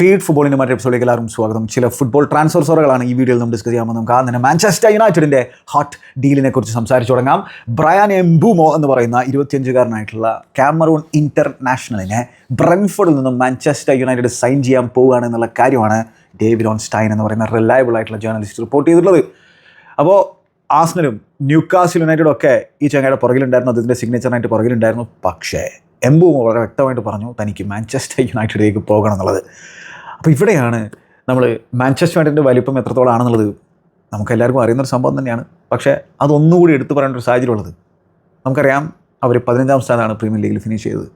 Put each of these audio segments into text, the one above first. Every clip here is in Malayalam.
ഫീഡ് ഫുട്ബോളിന്റെ മറ്റൊരു എപ്പിസോഡിലേക്ക് എല്ലാവരും സ്വാഗതം. ചില ഫുട്ബോൾ ട്രാൻസ്ഫർ സോറുകളാണ് ഈ വീഡിയോയിൽ നമ്മൾ ഡിസ്കസ് ചെയ്യാൻ നമുക്ക് ആദ്യം തന്നെ മാഞ്ചസ്റ്റർ യുണൈറ്റഡിന്റെ ഹോട്ട് ഡീലിനെ കുറിച്ച് സംസാരിച്ചു തുടങ്ങാം. ബ്രയാൻ എംബുമോ എന്ന് പറയുന്ന ഇരുപത്തിയഞ്ചുകാരനായിട്ടുള്ള കാമറൂൺ ഇന്റർനാഷണലിനെ ബ്രൻഫോർഡിൽ നിന്നും മാഞ്ചസ്റ്റർ യുണൈറ്റഡ് സൈൻ ചെയ്യാൻ പോവുകയാണ് എന്നുള്ള കാര്യമാണ് ഡേവിഡ് ഓൺ സ്റ്റൈൻ എന്ന് പറയുന്ന റിലയബിൾ ആയിട്ടുള്ള ജേർണലിസ്റ്റ് റിപ്പോർട്ട് ചെയ്തിട്ടുള്ളത്. അപ്പോൾ ആസ്നലും ന്യൂക്കാസിൽ യുണൈറ്റഡും ഒക്കെ ഈ ചങ്ങയുടെ പുറകിലുണ്ടായിരുന്നു. അതിന്റെ സിഗ്നേച്ചറിനായിട്ട് പുറകിലുണ്ടായിരുന്നു. പക്ഷേ എംബുമോ വളരെ വ്യക്തമായിട്ട് പറഞ്ഞു തനിക്ക് മാഞ്ചസ്റ്റർ യുണൈറ്റഡിലേക്ക് പോകണം എന്നുള്ളത്. അപ്പോൾ ഇവിടെയാണ് നമ്മൾ മാഞ്ചസ്റ്റർ യുണൈറ്റഡിന്റെ വലിപ്പം എത്രത്തോളാണെന്നുള്ളത് നമുക്ക് എല്ലാവർക്കും അറിയുന്നൊരു സംഭവം തന്നെയാണ്. പക്ഷേ അതൊന്നുകൂടി എടുത്തു പറയേണ്ട ഒരു സാഹചര്യം ഉള്ളത് നമുക്കറിയാം അവർ പതിനഞ്ചാം സ്ഥാനമാണ് പ്രീമിയർ ലീഗിൽ ഫിനിഷ് ചെയ്തത്.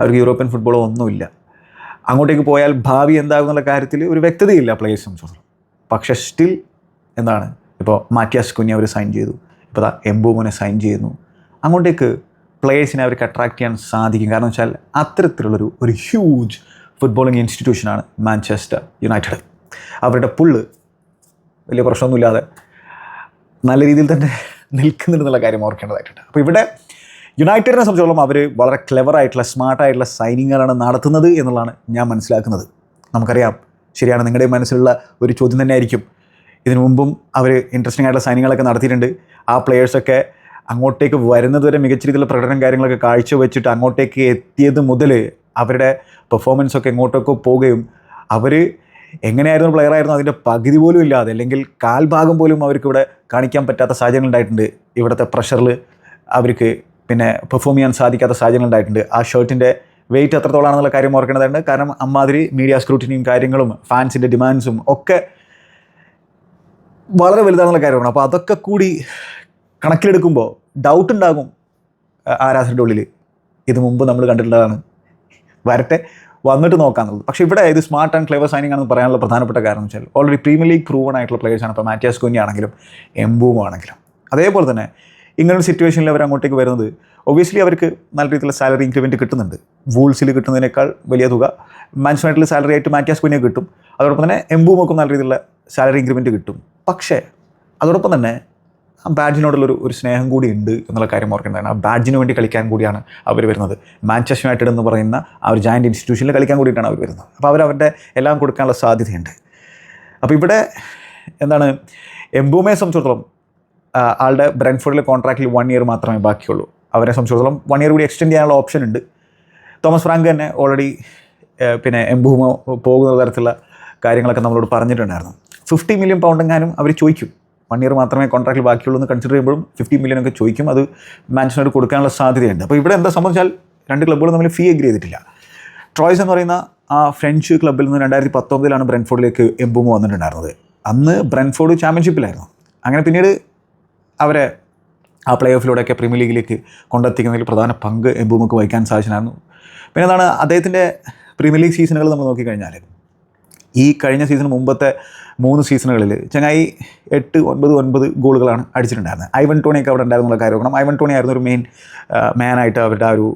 അവർക്ക് യൂറോപ്യൻ ഫുട്ബോളോ ഒന്നുമില്ല. അങ്ങോട്ടേക്ക് പോയാൽ ഭാവി എന്താകും എന്നുള്ള കാര്യത്തിൽ ഒരു വ്യക്തതയില്ല പ്ലേയേഴ്സ് സംബന്ധിച്ചിടത്തോളം. പക്ഷേ സ്റ്റിൽ എന്താണ്? ഇപ്പോൾ മാറ്റിയാസ് കുഞ്ഞ് അവർ സൈൻ ചെയ്തു. ഇപ്പോൾ എംബൂമോനെ സൈൻ ചെയ്യുന്നു. അങ്ങോട്ടേക്ക് പ്ലേയേഴ്സിനെ അവർക്ക് അട്രാക്റ്റ് ചെയ്യാൻ സാധിക്കും. കാരണം വെച്ചാൽ അത്തരത്തിലുള്ളൊരു ഒരു ഹ്യൂജ് ഫുട്ബോളിംഗ് ഇൻസ്റ്റിറ്റ്യൂഷനാണ് മാഞ്ചസ്റ്റർ യുണൈറ്റഡ് അവരുടെ പുള്ള് വലിയ പ്രശ്നമൊന്നുമില്ലാതെ നല്ല രീതിയിൽ തന്നെ നിൽക്കുന്നുണ്ടെന്നുള്ള കാര്യം ഓർക്കേണ്ടതായിട്ടുണ്ട്. അപ്പോൾ ഇവിടെ യുണൈറ്റഡിനെ സംബന്ധിച്ചോളം അവർ വളരെ ക്ലെവറായിട്ടുള്ള സ്മാർട്ടായിട്ടുള്ള സൈനിങ്ങുകളാണ് നടത്തുന്നത് എന്നുള്ളതാണ് ഞാൻ മനസ്സിലാക്കുന്നത്. നമുക്കറിയാം ശരിയാണ് നിങ്ങളുടെ മനസ്സിലുള്ള ഒരു ചോദ്യം തന്നെ ആയിരിക്കും ഇതിനു മുമ്പും അവർ ഇൻട്രസ്റ്റിംഗ് ആയിട്ടുള്ള സൈനിങ്ങളൊക്കെ നടത്തിയിട്ടുണ്ട്. ആ പ്ലെയേഴ്സൊക്കെ അങ്ങോട്ടേക്ക് വരുന്നതുവരെ മികച്ച രീതിയിലുള്ള പ്രകടനം കാര്യങ്ങളൊക്കെ കാഴ്ചവെച്ചിട്ട് അങ്ങോട്ടേക്ക് എത്തിയത് മുതൽ അവരുടെ പെർഫോമൻസ് ഒക്കെ എങ്ങോട്ടൊക്കെ പോവുകയും അവർ എങ്ങനെയായിരുന്നു പ്ലെയർ ആയിരുന്നു അതിന്റെ പകുതി പോലും ഇല്ലാതെ അല്ലെങ്കിൽ കാൽഭാഗം പോലും അവർക്ക് ഇവിടെ കാണിക്കാൻ പറ്റാത്ത സാഹചര്യങ്ങൾ ഉണ്ടായിട്ടുണ്ട്. ഇവിടുത്തെ പ്രഷറിൽ അവർക്ക് പിന്നെ പെർഫോം ചെയ്യാൻ സാധിക്കാത്ത സാഹചര്യങ്ങൾ ഉണ്ടായിട്ടുണ്ട്. ആ ഷർട്ടിന്റെ വെയിറ്റ് എത്രത്തോളാണെന്നുള്ള കാര്യം ഓർക്കേണ്ടതുണ്ട്. കാരണം അമ്മാതിരി മീഡിയ സ്ക്രൂട്ടിനിയും കാര്യങ്ങളും ഫാൻസിന്റെ ഡിമാൻഡ്സും ഒക്കെ വളരെ വലുതാണെന്നുള്ള കാര്യമാണ്. അപ്പോൾ അതൊക്കെ കൂടി കണക്കിലെടുക്കുമ്പോൾ ഡൗട്ട് ഉണ്ടാകും ആരാധനയുടെ ഉള്ളിൽ ഇത് മുമ്പ് നമ്മൾ കണ്ടിട്ടുള്ളതാണ്. വരട്ടെ വന്നിട്ട് നോക്കാന്നുള്ളത്. പക്ഷേ ഇവിടെ ഇത് സ്മാർട്ട് ആൻഡ് ക്ലേവർ സൈനിങ് ആണെന്ന് പറയാനുള്ള പ്രധാനപ്പെട്ട കാരണം വെച്ചാൽ ഓൾറെഡി പ്രീമിയർ ലീഗ് പ്രൂവൺ ആയിട്ടുള്ള പ്ലേയേഴ്സാണ് ഇപ്പോൾ മാറ്റിയാസ് കുഞ്ഞി ആണെങ്കിലും എംബൂം ആണെങ്കിലും. അതേപോലെ തന്നെ ഇങ്ങനൊരു സിറ്റുവേഷനിൽ അവർ അങ്ങോട്ടേക്ക് വരുന്നത് ഒബിയസ്ലി അവർക്ക് നല്ല രീതിയിലുള്ള സാലറി ഇൻക്രിമെന്റ് കിട്ടുന്നുണ്ട്. വൂൾസിൽ കിട്ടുന്നതിനേക്കാൾ വലിയ തുക മാൻസ്മായിട്ടിൽ സാലറി ആയിട്ട് മാറ്റിയാസ് കുഞ്ഞെ കിട്ടും. അതോടൊപ്പം തന്നെ എംബൂമൊക്കെ നല്ല രീതിയിലുള്ള സാലറി ഇൻക്രിമെന്റ് കിട്ടും. പക്ഷേ അതോടൊപ്പം തന്നെ ആ ബാഡ്ജിനോടുള്ളൊരു ഒരു സ്നേഹം കൂടി ഉണ്ട് എന്നുള്ള കാര്യം ഓർക്കേണ്ടതാണ്. ആ ബാഡ്ജിന് വേണ്ടി കളിക്കാൻ കൂടിയാണ് അവർ വരുന്നത്. മാഞ്ചസ്റ്റർ യുണൈറ്റഡ് എന്ന് പറയുന്ന ആ ഒരു ജോയിന്റ് ഇൻസ്റ്റിറ്റ്യൂഷനിൽ കളിക്കാൻ കൂടിയിട്ടാണ് അവർ വരുന്നത്. അപ്പോൾ അവർ അവരുടെ എല്ലാം കൊടുക്കാനുള്ള സാധ്യതയുണ്ട്. അപ്പോൾ ഇവിടെ എന്താണ് എംബൂമയെ സംബന്ധിച്ചിടത്തോളം ആളുടെ ബ്രൻഫോർഡിലെ കോൺട്രാക്റ്റിൽ വൺ ഇയർ മാത്രമേ ബാക്കിയുള്ളൂ. അവരെ സംബന്ധിച്ചിടത്തോളം വൺ ഇയർ കൂടി എക്സ്റ്റെൻഡ് ചെയ്യാനുള്ള ഓപ്ഷൻ ഉണ്ട്. തോമസ് ഫ്രാങ്ക് തന്നെ ഓൾറെഡി പിന്നെ എംബൂമ പോകുന്ന തരത്തിലുള്ള കാര്യങ്ങളൊക്കെ നമ്മളോട് പറഞ്ഞിട്ടുണ്ടായിരുന്നു. ഫിഫ്റ്റി മില്യൺ പൗണ്ട് എങ്ങാനും അവർ ചോദിക്കും. വൺ ഇയർ മാത്രമേ കോൺട്രാക്റ്റിൽ ബാക്കിയുള്ളൂ എന്ന് കൺസിഡർ ചെയ്യുമ്പോഴും ഫിഫ്റ്റി മില്യൺ ഒക്കെ ചോദിക്കും. അത് മാൻഷനോട് കൊടുക്കാനുള്ള സാധ്യതയുണ്ട്. അപ്പോൾ ഇവിടെ എന്താ സംബന്ധിച്ചാൽ രണ്ട് ക്ലബ്ബുകളും തമ്മിൽ ഫീ അഗ്രി ചെയ്തിട്ടില്ല. ട്രോയ്സ് എന്ന് പറയുന്ന ആ ഫ്രഞ്ച് ക്ലബ്ബിൽ നിന്ന് രണ്ടായിരത്തി പത്തൊമ്പതിലാണ് ബ്രെൻഫോർഡിലേക്ക് എംബൂമോ വന്നിട്ടുണ്ടായിരുന്നത്. അന്ന് ബ്രെൻഫോർഡ് ചാമ്പ്യൻഷിപ്പിലായിരുന്നു അങ്ങനെ പിന്നീട് അവരെ ആ പ്ലേ ഓഫിലൂടെയൊക്കെ പ്രീമിയർ ലീഗിലേക്ക് കൊണ്ടെത്തിക്കുന്നതിൽ പ്രധാന പങ്ക് എംബുമൊക്കെ വഹിക്കാൻ സാധിച്ചിട്ടുണ്ടായിരുന്നു. പിന്നെ എന്താണ് അദ്ദേഹത്തിന്റെ പ്രീമിയർ ലീഗ് സീസണുകൾ നമ്മൾ നോക്കിക്കഴിഞ്ഞാൽ ഈ കഴിഞ്ഞ സീസൺ മുമ്പത്തെ മൂന്ന് സീസണുകളിൽ ചങ്ങായി എട്ട് ഒൻപത് ഒൻപത് ഗോളുകളാണ് അടിച്ചിട്ടുണ്ടായിരുന്നത്. ഐവൻ ടോണിയൊക്കെ അവിടെ ഉണ്ടായിരുന്നുള്ള കാര്യം നോക്കണം ഐവൻ ടോണി ആയിരുന്നു ഒരു മെയിൻ മാനായിട്ട് അവരുടെ ആ ഒരു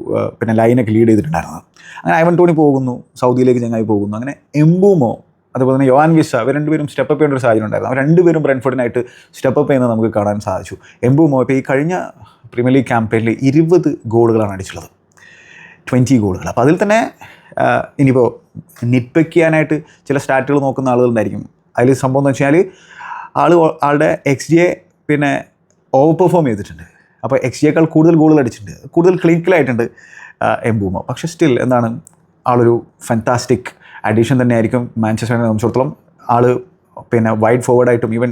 പിന്നെ ലൈനൊക്കെ ലീഡ് ചെയ്തിട്ടുണ്ടായിരുന്നത്. അങ്ങനെ ഐവൻ ടോണി പോകുന്നു സൗദിയിലേക്ക് ചങ്ങായി പോകുന്നു. അങ്ങനെ എംബൂമോ അതുപോലെ തന്നെ യോൻ വിസ അവർ രണ്ടുപേരും സ്റ്റെപ്പ് അപ്പ് ചെയ്യേണ്ട ഒരു സാഹചര്യം ഉണ്ടായിരുന്നു. അവർ രണ്ടുപേരും ബ്രൻഫോർഡിനായിട്ട് സ്റ്റെപ്പ് അപ്പ് ചെയ്യുന്നത് നമുക്ക് കാണാൻ സാധിച്ചു. എംബൂമോ ഇപ്പോൾ ഈ കഴിഞ്ഞ പ്രീമിയർ ലീഗ് ക്യാമ്പയിനിൽ ഇരുപത് ഗോളുകളാണ് അടിച്ചുള്ളത് ട്വന്റി ഗോളുകൾ. അപ്പോൾ അതിൽ തന്നെ ഇനിയിപ്പോൾ നിപ്പയ്ക്കാനായിട്ട് ചില സ്റ്റാറ്റുകൾ നോക്കുന്ന ആളുകളുണ്ടായിരിക്കും അതിൽ സംഭവം എന്ന് വെച്ചാൽ ആൾ ആളുടെ എക്സ് ജിയെ പിന്നെ ഓവർ പെർഫോം ചെയ്തിട്ടുണ്ട് അപ്പോൾ എക്സ് ജിയേക്കാൾ കൂടുതൽ ഗോളുകൾ അടിച്ചിട്ടുണ്ട്. കൂടുതൽ ക്ലിനിക്കലായിട്ടുണ്ട് എംബൂമ. പക്ഷേ സ്റ്റിൽ എന്താണ് ആളൊരു ഫാന്റാസ്റ്റിക് അഡീഷൻ തന്നെയായിരിക്കും മാഞ്ചസ്റ്ററിനെ സംബന്ധിച്ചിടത്തോളം. ആൾ പിന്നെ വൈഡ് ഫോർവേഡായിട്ടും ഈവൻ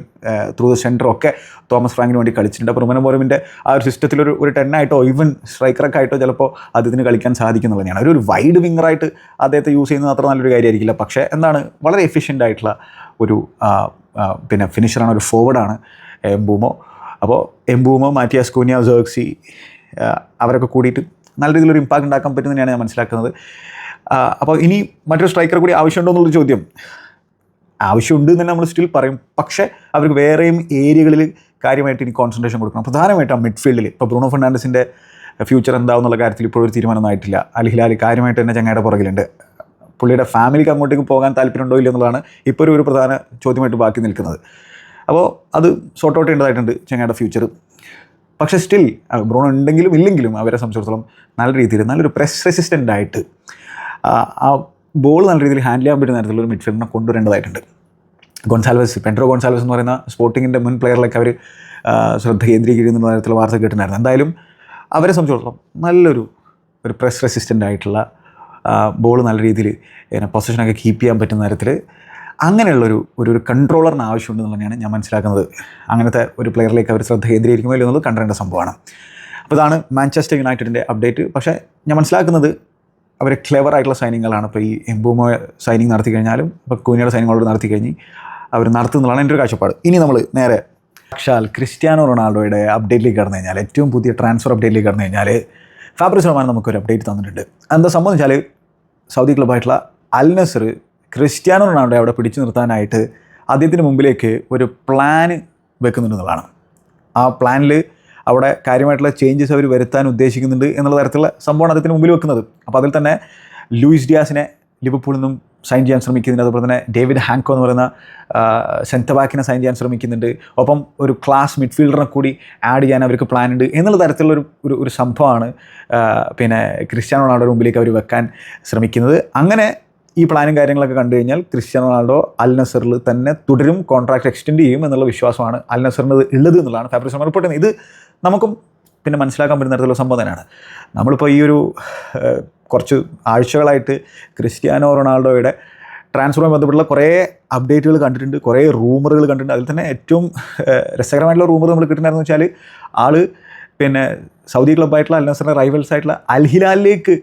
ത്രൂ ദ സെന്റർ ഒക്കെ തോമസ് ഫ്രാങ്കിന് വേണ്ടി കളിച്ചിട്ടുണ്ട്. അപ്പോൾ റുമന മോറിമിന്റെ ആ ഒരു സിസ്റ്റത്തിൽ ഒരു ടെന്നായിട്ടോ ഈവൻ സ്ട്രൈക്കറൊക്കെ ആയിട്ടോ ചിലപ്പോൾ അദ്ദേഹത്തിന് കളിക്കാൻ സാധിക്കുന്നുള്ളതാണ് ഒരു വൈഡ് വിങ്ങറായിട്ട് അദ്ദേഹത്തെ യൂസ് ചെയ്യുന്നത് അത്ര നല്ലൊരു കാര്യമായിരിക്കില്ല. പക്ഷേ എന്താണ് വളരെ എഫിഷ്യന്റ് ആയിട്ടുള്ള ഒരു പിന്നെ ഫിനിഷറാണ് ഒരു ഫോർവേഡാണ് എംബൂമോ. അപ്പോൾ എംബൂമോ മാറ്റിയാസ് കൂനിയ ജേർക്സി അവരൊക്കെ കൂടിയിട്ട് നല്ല രീതിയിലൊരു ഇമ്പാക്റ്റ് ഉണ്ടാക്കാൻ പറ്റും തന്നെയാണ് ഞാൻ മനസ്സിലാക്കുന്നത്. അപ്പോൾ ഇനി മറ്റൊരു സ്ട്രൈക്കർ കൂടി ആവശ്യമുണ്ടോ എന്നുള്ളൊരു ചോദ്യം. ആവശ്യമുണ്ട് എന്ന് തന്നെ നമ്മൾ സ്റ്റിൽ പറയും. പക്ഷേ അവർക്ക് വേറെയും ഏരിയകളിൽ കാര്യമായിട്ട് ഇനി കോൺസെൻട്രേഷൻ കൊടുക്കണം. പ്രധാനമായിട്ട് ആ മിഡ്ഫീൽഡിൽ ഇപ്പോൾ ബ്രൂണോ ഫെർണാണ്ടസിന്റെ ഫ്യൂച്ചർ എന്താവുന്നുള്ള കാര്യത്തിൽ ഇപ്പോഴൊരു തീരുമാനമൊന്നും ആയിട്ടില്ല. അൽ ഹിലാൽ കാര്യമായിട്ട് തന്നെ ചങ്ങയുടെ പുറകിലുണ്ട്. പുള്ളിയുടെ ഫാമിലിക്ക് അങ്ങോട്ടേക്ക് പോകാൻ താല്പര്യമുണ്ടോ ഇല്ല എന്നുള്ളതാണ് ഇപ്പോൾ ഒരു ഒരു പ്രധാന ചോദ്യമായിട്ട് ബാക്കി നിൽക്കുന്നത്. അപ്പോൾ അത് സോർട്ട് ഔട്ട് ചെയ്യേണ്ടതായിട്ടുണ്ട് ചങ്ങയുടെ ഫ്യൂച്ചർ പക്ഷേ സ്റ്റിൽ ബ്രോൺ ഉണ്ടെങ്കിലും ഇല്ലെങ്കിലും അവരെ സംബന്ധിച്ചിടത്തോളം നല്ല രീതിയിൽ നല്ലൊരു പ്രസ് റെസിസ്റ്റന്റ് ആയിട്ട് ആ, ബോൾ നല്ല രീതിയിൽ ഹാൻഡിൽ ചെയ്യാൻ പറ്റുന്ന തരത്തിലുള്ള മിഡ്ഫീൽഡിനെ കൊണ്ടുവരേണ്ടതായിട്ടുണ്ട്. ഗോൺസാൽവസ് പെൻട്രോ ഗോൺസാൽവസ് എന്ന് പറയുന്ന സ്പോർട്ടിങ്ങിന്റെ മുൻ പ്ലെയറിലൊക്കെ അവർ ശ്രദ്ധ കേന്ദ്രീകരിക്കുന്ന തരത്തിലുള്ള വാർത്ത കേട്ടിട്ടുണ്ടായിരുന്നു. എന്തായാലും അവരെ സംബന്ധിച്ചിടത്തോളം നല്ലൊരു ഒരു പ്രസ് റെസിസ്റ്റന്റ് ആയിട്ടുള്ള ബോൾ നല്ല രീതിയിൽ പിന്നെ പൊസിഷനൊക്കെ കീപ്പ് ചെയ്യാൻ പറ്റുന്ന തരത്തിൽ അങ്ങനെയുള്ളൊരു ഒരു ഒരു കൺട്രോളറിന് ആവശ്യമുണ്ടെന്ന് തന്നെയാണ് ഞാൻ മനസ്സിലാക്കുന്നത്. അങ്ങനത്തെ ഒരു പ്ലെയറിലേക്ക് അവർ ശ്രദ്ധ കേന്ദ്രീകരിക്കുമ്പോൾ എന്നുള്ളത് കണ്ടേണ്ട സംഭവമാണ്. അപ്പോൾ ഇതാണ് മാഞ്ചസ്റ്റർ യുണൈറ്റഡിന്റെ അപ്ഡേറ്റ് പക്ഷേ ഞാൻ മനസ്സിലാക്കുന്നത് അവർ ക്ലെവർ ആയിട്ടുള്ള സൈനിങ്ങുകളാണ് ഇപ്പോൾ ഈ എംബൂമോ സൈനിങ് നടത്തി കഴിഞ്ഞാലും ഇപ്പോൾ കൂനിയുടെ സൈനിങ്ങളോട് നടത്തി കഴിഞ്ഞ് അവർ നടത്തുന്നതാണ് എന്റെ ഒരു കാഴ്ചപ്പാട്. ഇനി നമ്മൾ നേരെ പക്ഷാൽ ക്രിസ്ത്യാനോ റൊണാൾഡോയുടെ അപ്ഡേറ്റിലേക്ക് കടന്നു കഴിഞ്ഞാൽ ഏറ്റവും പുതിയ ട്രാൻസ്ഫർ അപ്ഡേറ്റിലേക്ക് കടന്നു കഴിഞ്ഞാൽ ഫാബ്രിസ് റഹ്മാൻ നമുക്കൊരു അപ്ഡേറ്റ് തന്നിട്ടുണ്ട്. എന്താ സംബന്ധിച്ചാൽ സൗദി ക്ലബ്ബായിട്ടുള്ള അൽ നസർ ക്രിസ്ത്യാനോ റൊണാൾഡോ അവിടെ പിടിച്ചു നിർത്താനായിട്ട് അദ്ദേഹത്തിന് മുമ്പിലേക്ക് ഒരു പ്ലാൻ വെക്കുന്നുണ്ടെന്നുള്ളതാണ്. ആ പ്ലാനിൽ അവിടെ കാര്യമായിട്ടുള്ള ചേഞ്ചസ് അവർ വരുത്താൻ ഉദ്ദേശിക്കുന്നുണ്ട് എന്നുള്ള തരത്തിലുള്ള സംഭവമാണ് അദ്ദേഹത്തിന് മുമ്പിൽ വെക്കുന്നത്. അപ്പോൾ അതിൽ തന്നെ ലൂയിസ് ഡിയാസിനെ ലിവർപൂളിൽ നിന്നും സൈൻ ചെയ്യാൻ ശ്രമിക്കുന്നുണ്ട്. അതുപോലെ തന്നെ ഡേവിഡ് ഹാങ്കോ എന്ന് പറയുന്ന സെന്റർ ബാക്കിനെ സൈൻ ചെയ്യാൻ ശ്രമിക്കുന്നുണ്ട്. ഒപ്പം ഒരു ക്ലാസ് മിഡ്ഫീൽഡറിനെ കൂടി ആഡ് ചെയ്യാൻ അവർക്ക് പ്ലാൻ ഉണ്ട് എന്നുള്ള തരത്തിലുള്ളൊരു ഒരു ഒരു സംഭവമാണ് പിന്നെ ക്രിസ്ത്യാനോ റൊണാൾഡോയുടെ മുമ്പിലേക്ക് അവർ വെക്കാൻ ശ്രമിക്കുന്നത്. അങ്ങനെ ഈ പ്ലാനും കാര്യങ്ങളൊക്കെ കണ്ടു കഴിഞ്ഞാൽ ക്രിസ്ത്യാനോ റൊണാൾഡോ അൽ നസറിൽ തന്നെ തുടരും കോൺട്രാക്ട് എക്സ്റ്റെൻഡ് ചെയ്യും എന്നുള്ള വിശ്വാസമാണ് അൽ നസറിന് ഉള്ളത് എന്നുള്ളതാണ്. ഫാബ്രിസ് റിപ്പോർട്ട് ഇത് നമുക്കും പിന്നെ മനസ്സിലാക്കാൻ പറ്റുന്ന തരത്തിലുള്ള സംഭവം തന്നെയാണ്. നമ്മളിപ്പോൾ ഈ ഒരു കുറച്ച് ആഴ്ചകളായിട്ട് ക്രിസ്ത്യാനോ റൊണാൾഡോയുടെ ട്രാൻസ്ഫറുമായി ബന്ധപ്പെട്ടുള്ള കുറേ അപ്ഡേറ്റുകൾ കണ്ടിട്ടുണ്ട് കുറേ റൂമറുകൾ കണ്ടിട്ടുണ്ട്. അതിൽ തന്നെ ഏറ്റവും രസകരമായിട്ടുള്ള റൂമർ നമ്മൾ കിട്ടുന്നതെന്ന് വെച്ചാൽ ആൾ പിന്നെ സൗദി ക്ലബ്ബായിട്ടുള്ള അൽ നസറിന്റെ റൈവൽസ് ആയിട്ടുള്ള അൽ ഹിലാലിലേക്ക്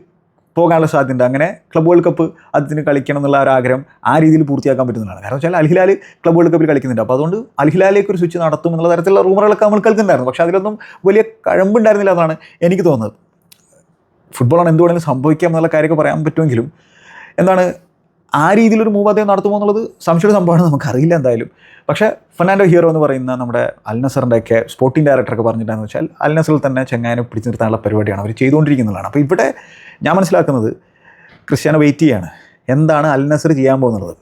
പോകാനുള്ള സാധ്യതയുണ്ട്. അങ്ങനെ ക്ലബ് വേൾഡ് കപ്പ് അതിന് കളിക്കണം എന്നുള്ള ഒരു ആഗ്രഹം ആ രീതിയിൽ പൂർത്തിയാക്കാൻ പറ്റുന്നതാണ്. കാരണം വെച്ചാൽ അൽഹിലാൽ ക്ലബ് വേൾഡ് കപ്പിൽ കളിക്കുന്നുണ്ട്. അപ്പോൾ അതുകൊണ്ട് അൽഹിലാലേക്ക് ഒരു സ്വിച്ച് നടത്തും എന്നുള്ള തരത്തിലുള്ള റൂമറുകളൊക്കെ നമ്മൾ കേൾക്കുന്നുണ്ടായിരുന്നു. പക്ഷേ അതിലൊന്നും വലിയ കഴമ്പുണ്ടായിരുന്നില്ല എന്നാണ് എനിക്ക് തോന്നുന്നത്. ഫുട്ബോളാണ് എന്ത് വേണമെങ്കിലും സംഭവിക്കാം എന്നുള്ള കാര്യമൊക്കെ പറയാൻ പറ്റുമെങ്കിലും എന്താണ് ആ രീതിയിലൊരു മൂവ് അദ്ദേഹം നടത്തുമോ എന്നുള്ളത് സംശയമുള്ള സംഭവമാണ് നമുക്കറിയില്ല എന്തായാലും. പക്ഷേ ഫെർണാൻഡോ ഹീറോ എന്ന് പറയുന്ന നമ്മുടെ അൽ നസറിന്റെ ഒക്കെ സ്പോർട്ടിംഗ് ഡയറക്ടറൊക്കെ പറഞ്ഞിട്ടുണ്ടെന്ന് വെച്ചാൽ അൽനസറിൽ തന്നെ ചെങ്ങായനെ പിടിച്ചു നിർത്താനുള്ള പരിപാടിയാണ് അവർ ചെയ്തുകൊണ്ടിരിക്കുന്നതാണ്. അപ്പോൾ ഇവിടെ ഞാൻ മനസ്സിലാക്കുന്നത് ക്രിസ്ത്യാനോ വെയിറ്റ് ചെയ്യാണ്. എന്താണ് അൽ നസർ ചെയ്യാൻ പോകുന്നത്?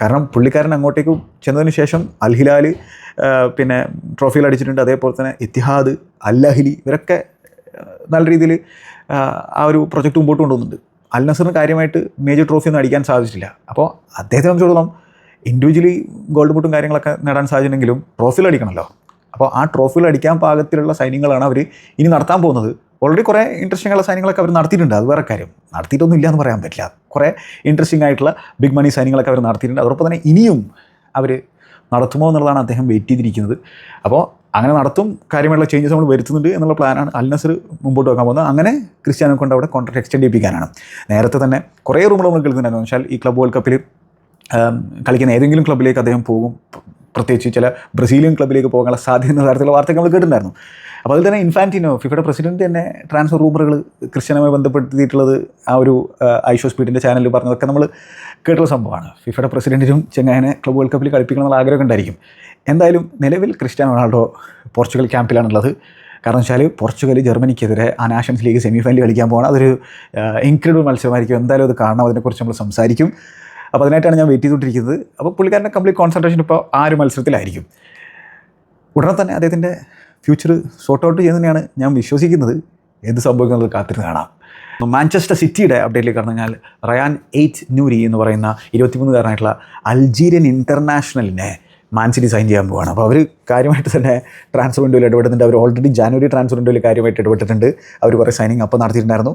കാരണം പുള്ളിക്കാരൻ അങ്ങോട്ടേക്ക് ചെന്നതിന് ശേഷം അൽ ഹിലാൽ പിന്നെ ട്രോഫികൾ അടിച്ചിട്ടുണ്ട് അതേപോലെ തന്നെ ഇത്തിഹാദ് അൽ അഹ്ലി ഇവരൊക്കെ നല്ല രീതിയിൽ ആ ഒരു പ്രൊജക്റ്റ് മുമ്പോട്ട് കൊണ്ടുപോകുന്നുണ്ട് അൽ നസറിന് കാര്യമായിട്ട് മേജർ ട്രോഫി ഒന്നും അടിക്കാൻ സാധിച്ചില്ല അപ്പോൾ അദ്ദേഹത്തെ സംബന്ധിച്ചിടത്തോളം ഇൻഡിവിജ്വലി ഗോൾഡ് ബുട്ടും കാര്യങ്ങളൊക്കെ നേടാൻ സാധിച്ചിട്ടുണ്ടെങ്കിലും ട്രോഫികൾ അടിക്കണമല്ലോ. അപ്പോൾ ആ ട്രോഫികൾ അടിക്കാൻ പാകത്തിലുള്ള സൈന്യങ്ങളാണ് അവർ ഇനി നടത്താൻ പോകുന്നത്. ഓൾറെഡി കുറേ ഇൻട്രസ്റ്റിംഗ് ആയുള്ള സൈന്യങ്ങളൊക്കെ അവർ നടത്തിയിട്ടുണ്ട്. അത് വേറെ കാര്യം. നടത്തിയിട്ടൊന്നും ഇല്ല എന്ന് പറയാൻ പറ്റില്ല. കുറേ ഇൻട്രസ്റ്റിംഗ് ആയിട്ടുള്ള ബിഗ് മണി സൈന്യങ്ങളൊക്കെ അവർ നടത്തിയിട്ടുണ്ട്. അതോടൊപ്പം തന്നെ ഇനിയും അവർ നടത്തുമോ എന്നുള്ളതാണ് അദ്ദേഹം വെയിറ്റ് ചെയ്തിരിക്കുന്നത്. അപ്പോൾ അങ്ങനെ നടത്തും കാര്യമായിട്ടുള്ള ചേഞ്ചസ് നമ്മൾ വരുത്തുന്നുണ്ട് എന്നുള്ള പ്ലാനാണ് അൽ നസർ മുമ്പോട്ട് വെക്കാൻ പോകുന്നത്. അങ്ങനെ ക്രിസ്ത്യാനോ കൊണ്ട് അവിടെ കോൺട്രാക്ട് എക്സ്റ്റെൻഡ് ചെയ്യിപ്പിക്കാനാണ്. നേരത്തെ തന്നെ കുറേ റൂമുകൾ നമ്മൾ കേൾക്കുന്നുണ്ടായിരുന്നു. വെച്ചാൽ ഈ ക്ലബ് വേൾഡ് കപ്പിൽ കളിക്കുന്ന ഏതെങ്കിലും ക്ലബിലേക്ക് അദ്ദേഹം പോകും. പ്രത്യേകിച്ച് ചില ബ്രസീലിയൻ ക്ലബിലേക്ക് പോകാനുള്ള സാധ്യത എന്ന തരത്തിലുള്ള വാർത്തകൾ നമ്മൾ കേട്ടിട്ടുണ്ടായിരുന്നു. അപ്പോൾ അതിൽ തന്നെ ഇൻഫാന്റിനോ ഫിഫയുടെ പ്രസിഡന്റ് തന്നെ ട്രാൻസ്ഫർ റൂമറുകൾ ക്രിസ്ത്യനുമായി ബന്ധപ്പെടുത്തിയിട്ടുള്ളത് ആ ഒരു ഐഷോ സ്പീഡിന്റെ ചാനലിൽ പറഞ്ഞതൊക്കെ നമ്മൾ കേട്ടുള്ള സംഭവമാണ്. ഫിഫയുടെ പ്രസിഡന്റിനും ചെങ്ങായനെ ക്ലബ് വേൾഡ് കപ്പിൽ കളിപ്പിക്കണമെന്നുള്ള ആഗ്രഹം ഉണ്ടായിരിക്കും. എന്തായാലും നിലവിൽ ക്രിസ്ത്യാനോ റൊണാൾഡോ പോർച്ചുഗൽ ക്യാമ്പിലാണുള്ളത്. കാരണം വെച്ചാൽ പോർച്ചുഗൽ ജർമ്മനിക്കെതിരെ ആ നാഷൻസ് ലീഗ് സെമി ഫൈനൽ കളിക്കാൻ പോകണം അതൊരു ഇൻക്രെഡിബിൾ മത്സരമായിരിക്കും. എന്തായാലും അത് കാണണം. അതിനെക്കുറിച്ച് നമ്മൾ സംസാരിക്കും. അപ്പോൾ അതിനായിട്ടാണ് ഞാൻ വെയിറ്റ് ചെയ്തുകൊണ്ടിരിക്കുന്നത്. അപ്പോൾ പുള്ളിക്കാരന്റെ കംപ്ലീറ്റ് കോൺസെൻട്രേഷൻ ഇപ്പോൾ ആ ഒരു മത്സരത്തിലായിരിക്കും. ഉടനെ തന്നെ അദ്ദേഹത്തിന്റെ ഫ്യൂച്ചർ ഷോർട്ട് ഔട്ട് ചെയ്യുന്നതിനെയാണ് ഞാൻ വിശ്വസിക്കുന്നത്. എന്ത് സംഭവിക്കുന്നത് കാത്തിരുന്ന് കാണാം. മാഞ്ചസ്റ്റർ സിറ്റിയുടെ അപ്ഡേറ്റിൽ കടന്നു കഴിഞ്ഞാൽ റയാൻ എയ്റ്റ് ന്യൂരി എന്ന് പറയുന്ന ഇരുപത്തിമൂന്നുകാരനായിട്ടുള്ള അൾജീരിയൻ ഇന്റർനാഷണലിനെ മാൻ സിറ്റി സൈൻ ചെയ്യാൻ പോവാണ്. അപ്പോൾ അവർ കാര്യമായിട്ട് തന്നെ ട്രാൻസ്ഫർ വിൻഡോയിൽ ഇടപെടുന്നുണ്ട് അവർ ഓൾറെഡി ജാനുവരി ട്രാൻസ്ഫർ വിൻഡോയിൽ കാര്യമായിട്ട് ഇടപെട്ടിട്ടുണ്ട്. അവർ കുറേ സൈനിങ് അപ്പം നടത്തിയിട്ടുണ്ടായിരുന്നു.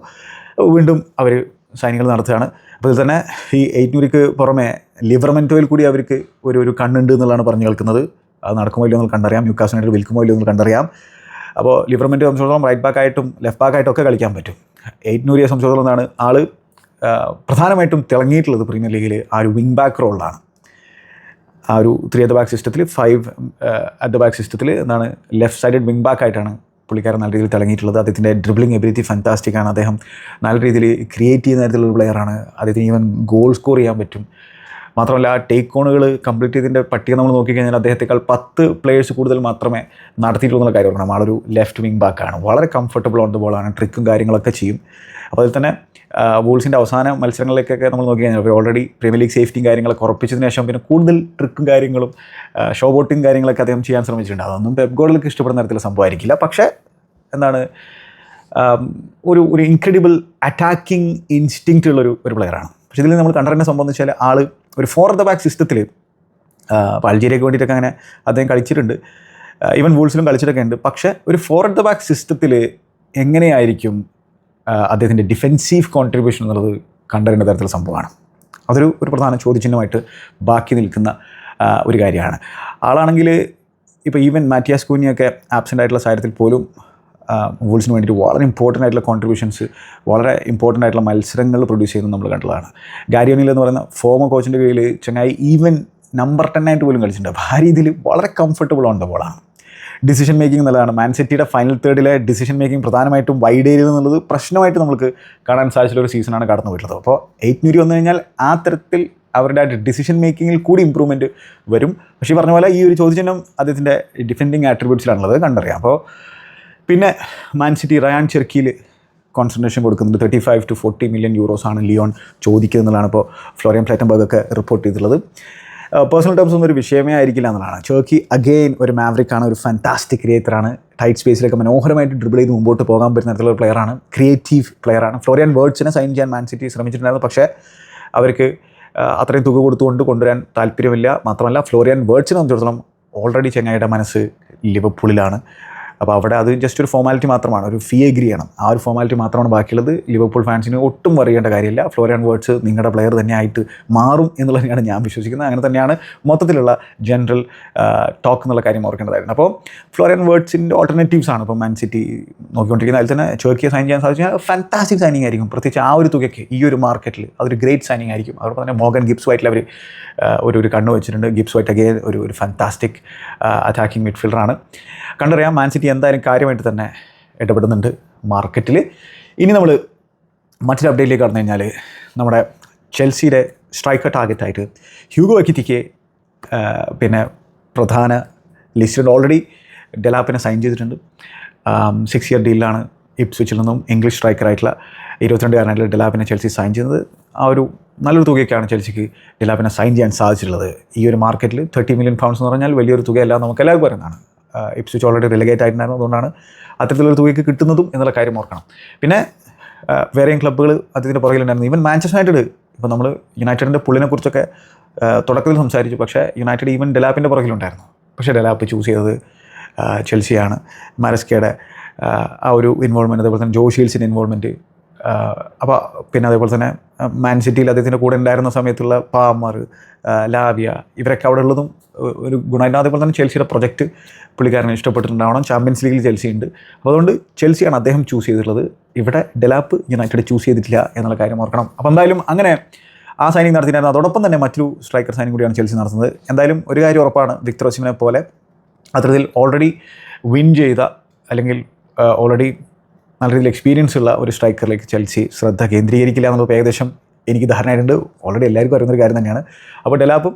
വീണ്ടും അവർ സൈനികൾ നടത്തുകയാണ്. അപ്പോൾ ഇതിൽ തന്നെ ഈ എയ്റ്റ്നൂരിക്ക് പുറമെ ലിവർമെന്റോയിൽ കൂടി അവർക്ക് ഒരു ഒരു കണ്ണുണ്ട് എന്നുള്ളതാണ് പറഞ്ഞു കേൾക്കുന്നത്. അത് നടക്കുമോ ഇല്ലയോ എന്ന് കണ്ടറിയാം. ന്യൂക്കാസിനായിട്ട് വിൽക്കുമോ ഇല്ലയോ എന്ന് കണ്ടറിയാം. അപ്പോൾ ലിവർമെന്റ് സംബന്ധിച്ചിടത്തോളം റൈറ്റ് ബാക്ക് ആയിട്ടും ലെഫ്റ്റ് ബാക്ക് ആയിട്ടും ഒക്കെ കളിക്കാൻ പറ്റും. എയ്റ്റ്നൂരിയെ സംശോധനം എന്താണ് ആൾ പ്രധാനമായിട്ടും തിളങ്ങിയിട്ടുള്ളത് പ്രീമിയർ ലീഗിൽ ആ ഒരു വിങ് ബാക്ക് റോളിലാണ് ആ ഒരു ത്രീ അറ്റ് ബാക്ക് സിസ്റ്റത്തിൽ ഫൈവ് അറ്റ് ബാക്ക് സിസ്റ്റത്തിൽ എന്താണ് ലെഫ്റ്റ് സൈഡഡ് വിങ് ബാക്ക് ആയിട്ടാണ് പുള്ളിക്കാരൻ നല്ല രീതിയിൽ തിളങ്ങിയിട്ടുള്ളത്. അദ്ദേഹത്തിന്റെ ഡ്രിബ്ലിംഗ് എബിലിറ്റി ഫാന്റാസ്റ്റിക് ആണ്. അദ്ദേഹം നല്ല രീതിയിൽ ക്രിയേറ്റ് ചെയ്യുന്ന തരത്തിലുള്ള പ്ലെയറാണ് അദ്ദേഹത്തിന് ഈവൻ ഗോൾ സ്കോർ ചെയ്യാൻ പറ്റും. മാത്രമല്ല ആ ടേക്ക് ഓണുകൾ കംപ്ലീറ്റ് ചെയ്തതിന്റെ പട്ടിക നമ്മൾ നോക്കിക്കഴിഞ്ഞാൽ അദ്ദേഹത്തെക്കാൾ പത്ത് പ്ലേയേഴ്സ് കൂടുതൽ മാത്രമേ നടത്തിയിട്ടുള്ളൂ എന്നുള്ള കാര്യം ഓർക്കണം ആളൊരു ലെഫ്റ്റ് വിങ് ബാക്കാണ് വളരെ കംഫർട്ടബിൾ ഓൺ ദ ബോളാണ് ട്രിക്കും കാര്യങ്ങളൊക്കെ ചെയ്യും. അതിൽ തന്നെ വൂൾസിന്റെ അവസാന മത്സരങ്ങളിലേക്കൊക്കെ നമ്മൾ നോക്കി കഴിഞ്ഞാൽ ഓൾറെഡി പ്രീമിയർ ലീഗ് സേഫ്റ്റിയും കാര്യങ്ങളൊക്കെ ഉറപ്പിച്ചതിന് ശേഷം പിന്നെ കൂടുതൽ ട്രിക്കും കാര്യങ്ങളും ഷോ ബോട്ടിങ് കാര്യങ്ങളൊക്കെ അദ്ദേഹം ചെയ്യാൻ ശ്രമിച്ചിട്ടുണ്ട്. അതൊന്നും പെപ് ഗോളിലേക്ക് ഇഷ്ടപ്പെടുന്ന തരത്തിലുള്ള സംഭവമായിരിക്കില്ല. പക്ഷേ എന്താണ് ഒരു ഒരു ഇൻക്രെഡിബിൾ അറ്റാക്കിംഗ് ഇൻസ്റ്റിങ്ക്റ്റ് ഉള്ളൊരു ഒരു പ്ലെയറാണ് പക്ഷേ ഇതിൽ നമ്മൾ കണ്ടറിനെ വെച്ചാൽ ആൾ ഒരു ഫോർ ദ ബാക്ക് സിസ്റ്റത്തിൽ അപ്പോൾ അൾജീരിയക്ക് വേണ്ടിയിട്ടൊക്കെ അങ്ങനെ അദ്ദേഹം കളിച്ചിട്ടുണ്ട്. ഈവൻ വൂൾസിലും കളിച്ചിട്ടൊക്കെ ഉണ്ട്. പക്ഷേ ഒരു ഫോർ ദ ബാക്ക് സിസ്റ്റത്തിൽ എങ്ങനെയായിരിക്കും അദ്ദേഹത്തിന്റെ ഡിഫെൻസീവ് കോൺട്രിബ്യൂഷൻ എന്നുള്ളത് കണ്ടറിയേണ്ട തരത്തിലുള്ള സംഭവമാണ്. അതൊരു ഒരു പ്രധാന ചോദ്യചിഹ്നമായിട്ട് ബാക്കി നിൽക്കുന്ന ഒരു കാര്യമാണ്. ആളാണെങ്കിൽ ഇപ്പോൾ ഈവൻ മാറ്റിയാസ് കൂനിയൊക്കെ ആബ്സെന്റ് ആയിട്ടുള്ള സാഹചര്യത്തിൽ പോലും വൂൾസിന് വേണ്ടിയിട്ട് വളരെ ഇമ്പോർട്ടന്റ് ആയിട്ടുള്ള കോൺട്രിബ്യൂഷൻസ് വളരെ ഇമ്പോർട്ടന്റ് ആയിട്ടുള്ള മത്സരങ്ങൾ പ്രൊഡ്യൂസ് ചെയ്യുന്നത് നമ്മൾ കണ്ടതാണ്. ഗാരിയോണിൽ എന്ന് പറയുന്ന ഫോമർ കോച്ചിന്റെ കീഴിൽ ചങ്ങായി ഈവൻ നമ്പർ ടെൻ ആയിട്ട് പോലും കളിച്ചിട്ടുണ്ട്. അപ്പോൾ ആ രീതിയിൽ വളരെ കംഫർട്ടബിൾ ദ ബോളാണ് ഡിസിഷൻ മേക്കിംഗ് നല്ലതാണ് മാൻ സിറ്റിയുടെ ഫൈനൽ തേർഡിലെ ഡിസിഷൻ മേക്കിംഗ് പ്രധാനമായിട്ടും വൈഡ് ഏരിയയിൽ എന്നുള്ളത് പ്രശ്നമായിട്ട് നമുക്ക് കാണാൻ സാധിച്ചുള്ള ഒരു സീസണാണ് കടന്നു പോയിട്ടുള്ളത്. അപ്പോൾ എയ്റ്റ് ന്യൂരി വന്നു കഴിഞ്ഞാൽ ആ തരത്തിൽ അവരുടെ ആ ഡിസിഷൻ മേക്കിങ്ങിൽ കൂടി ഇമ്പ്രൂവ്മെന്റ് വരും. പക്ഷേ പറഞ്ഞ പോലെ ഈ ഒരു ചോദ്യചിഹ്നം അദ്ദേഹത്തിന്റെ ഡിഫെൻഡിങ് ആട്രിബ്യൂട്ട്സിലാണുള്ളത് കണ്ടറിയാം. അപ്പോൾ പിന്നെ മാൻ സിറ്റി റയാൻ ചെർക്കിയിൽ കോൺസെൻട്രേഷൻ കൊടുക്കുന്നുണ്ട്. Thirty five to forty million euros ആണ് ലിയോൺ ചോദിക്കുന്നതാണ് ഇപ്പോൾ ഫ്ലോറിയൻ പ്ലാറ്റംബർഗ് ഒക്കെ റിപ്പോർട്ട് ചെയ്തിട്ടുള്ളത്. പേഴ്സണൽ ടേംസ് ഒന്നും ഒരു വിഷയമേ ആയിരിക്കില്ല എന്നുള്ളതാണ്. ചേർക്കി അഗെയിൻ ഒരു മാവറിക് ആണ് ഒരു ഫാന്റാസ്റ്റിക് ക്രിയേറ്ററാണ് ടൈറ്റ് സ്പേസിലൊക്കെ മനോഹരമായിട്ട് ഡ്രിബിൾ ചെയ്ത് മുമ്പോട്ട് പോകാൻ പറ്റുന്ന തരത്തിലുള്ള പ്ലെയറാണ് ക്രിയേറ്റീവ് പ്ലെയറാണ് ഫ്ലോറിയൻ വേർഡ്സിനെ സൈൻ ചെയ്യാൻ മാൻ സിറ്റി ശ്രമിച്ചിട്ടുണ്ടായിരുന്നു. പക്ഷേ അവർക്ക് അത്രയും തുക കൊടുത്തുകൊണ്ട് കൊണ്ടുവരാൻ താല്പര്യമില്ല. മാത്രമല്ല ഫ്ലോറിയൻ വേർഡ്സിനെ സംബന്ധിച്ചിടത്തോളം ഓൾറെഡി ചെങ്ങായിയുടെ മനസ്സ് ലിവർപൂളിലാണ് അപ്പോൾ അവിടെ അത് ജസ്റ്റ് ഒരു ഫോർമാലിറ്റി മാത്രമാണ്. ഒരു ഫീ എഗ്രി ചെയ്യണം. ആ ഒരു ഫോർമാലിറ്റി മാത്രമാണ് ബാക്കിയുള്ളത്. ലിവർപൂൾ ഫാൻസിന് ഒട്ടും അറിയേണ്ട കാര്യമില്ല. ഫ്ലോറിയൻ വേർഡ്സ് നിങ്ങളുടെ പ്ലെയർ തന്നെയായിട്ട് മാറും എന്നുള്ളതിനാണ് ഞാൻ വിശ്വസിക്കുന്നത്. അങ്ങനെ തന്നെയാണ് മൊത്തത്തിലുള്ള ജനറൽ ടോക്ക് എന്നുള്ള കാര്യം ഓർക്കേണ്ടതായിരുന്നു. അപ്പോൾ ഫ്ലോറിയൻ വേർഡ്സിന്റെ ഓൾട്ടർനേറ്റീവ്സ് ആണ് ഇപ്പോൾ മാൻ സിറ്റി നോക്കിക്കൊണ്ടിരിക്കുന്നത്. അതിൽ തന്നെ ചേർക്കിയെ സൈൻ ചെയ്യാൻ സാധിച്ചാൽ ഫാന്റാസ്റ്റിക് സൈനിങ് ആയിരിക്കും. പ്രത്യേകിച്ച് ആ ഒരു തുകയ്ക്ക് ഈ ഒരു മാർക്കറ്റിൽ അതൊരു ഗ്രേറ്റ് സൈനിങ് ആയിരിക്കും. അതോടൊപ്പം തന്നെ മോഗൻ ഗിപ്സ് വൈറ്റിൽ അവർ ഒരു ഒരു കണ്ണ് വെച്ചിട്ടുണ്ട്. ഗിപ്സ് വൈറ്റ് അഗെയിൻ ഒരു ഒരു ഫാന്റാസ്റ്റിക് അറ്റാക്കിംഗ് മിഡ്ഫീൽഡറാണ് കണ്ടറിയാം മാൻ സിറ്റി എന്തായാലും കാര്യമായിട്ട് തന്നെ ഇടപെടുന്നുണ്ട് മാർക്കറ്റിൽ ഇനി നമ്മൾ മറ്റൊരു അപ്ഡേറ്റിലേക്ക് കടന്നു കഴിഞ്ഞാൽ നമ്മുടെ ചെൽസിയുടെ സ്ട്രൈക്കർ ടാർഗറ്റായിട്ട് ഹ്യൂഗോ അക്കിത്തിക്ക് പിന്നെ പ്രധാന ലിസ്റ്റിൽ ഓൾറെഡി ഡെലാപ്പിനെ സൈൻ ചെയ്തിട്ടുണ്ട്. സിക്സ് ഇയർ ഡീലിലാണ് ഇപ്സ്വിച്ചിൽ നിന്നും ഇംഗ്ലീഷ് സ്ട്രൈക്കറായിട്ടുള്ള ഇരുപത്തിരണ്ടുകാരനായിട്ടുള്ള ഡെലാപ്പിനെ ചെൽസി സൈൻ ചെയ്യുന്നത്. ആ ഒരു നല്ലൊരു തുകയൊക്കെയാണ് ചെൽസിക്ക് ഡെലാപ്പിനെ സൈൻ ചെയ്യാൻ സാധിച്ചിട്ടുള്ളത്. ഈ ഒരു മാർക്കറ്റിൽ തേർട്ടി മില്യൺ പൗണ്ട്സ് എന്ന് പറഞ്ഞാൽ വലിയൊരു തുകയല്ല നമുക്ക് എല്ലാവർക്കും പറയുന്നതാണ് ഇപ്സ്വിച്ച് ഓൾറെഡി റിലഗേറ്റ് ആയിട്ടുണ്ടായിരുന്നു. അതുകൊണ്ടാണ് അത്തരത്തിലൊരു തുകയ്ക്ക് കിട്ടുന്നതും എന്നുള്ള കാര്യം ഓർക്കണം. പിന്നെ വേറെയും ക്ലബ്ബുകൾ അദ്ദേഹത്തിന്റെ പുറകിലുണ്ടായിരുന്നു ഈവൻ മാഞ്ചസ്റ്റർ യുണൈറ്റഡ് ഇപ്പോൾ നമ്മൾ യുണൈറ്റഡിന്റെ പുള്ളിനെ കുറിച്ചൊക്കെ തുടക്കത്തിൽ സംസാരിച്ചു. പക്ഷേ യുണൈറ്റഡ് ഈവൻ ഡെലാപ്പിന്റെ പുറകിലുണ്ടായിരുന്നു പക്ഷേ ഡെലാപ്പ് ചൂസ് ചെയ്തത് ചെൽസിയാണ് മാരസ്കയുടെ ആ ഒരു ഇൻവോൾവ്മെന്റ് അതേപോലെ തന്നെ ജോഷീൽസിന്റെ ഇൻവോൾവ്മെന്റ് അപ്പോൾ പിന്നെ അതേപോലെ തന്നെ മാൻ സിറ്റിയിൽ അദ്ദേഹത്തിന്റെ കൂടെ ഉണ്ടായിരുന്ന സമയത്തുള്ള പാമർ ലാവിയ ഇവരൊക്കെ അവിടെ ഉള്ളതും ഒരു ഗുണമായിട്ട് അതേപോലെ തന്നെ ചെൽസിയുടെ പ്രൊജക്റ്റ് പുള്ളിക്കാരനെ ഇഷ്ടപ്പെട്ടിട്ടുണ്ടാവണം. ചാമ്പ്യൻസ് ലീഗിൽ ചെൽസി ഉണ്ട്. അപ്പോൾ അതുകൊണ്ട് ചെൽസിയാണ് അദ്ദേഹം ചൂസ് ചെയ്തിട്ടുള്ളത്. ഇവിടെ ഡെലാപ്പ് യുണൈറ്റഡ് ചൂസ് ചെയ്തിട്ടില്ല എന്നുള്ള കാര്യം ഓർക്കണം. അപ്പോൾ എന്തായാലും അങ്ങനെ ആ സൈനിങ് നടത്തിയിട്ടുണ്ടായിരുന്നു. അതോടൊപ്പം തന്നെ മറ്റൊരു സ്ട്രൈക്കർ സൈനിങ് കൂടിയാണ് ചെൽസി നടത്തുന്നത്. എന്തായാലും ഒരു കാര്യം ഉറപ്പാണ് വിക്ടർ സിമിനെ പോലെ അത്തരത്തിൽ ഓൾറെഡി വിൻ ചെയ്ത അല്ലെങ്കിൽ ഓൾറെഡി നല്ല രീതിയിൽ എക്സ്പീരിയൻസ് ഉള്ള ഒരു സ്ട്രൈക്കറിലേക്ക് ചെൽസി ശ്രദ്ധ കേന്ദ്രീകരിക്കില്ല എന്നുള്ളത് ഏകദേശം എനിക്ക് ധാരണയായിട്ടുണ്ട്. ഓൾറെഡി എല്ലാവർക്കും അറിയുന്ന ഒരു കാര്യം തന്നെയാണ്. അപ്പോൾ ഡെലാപ്പും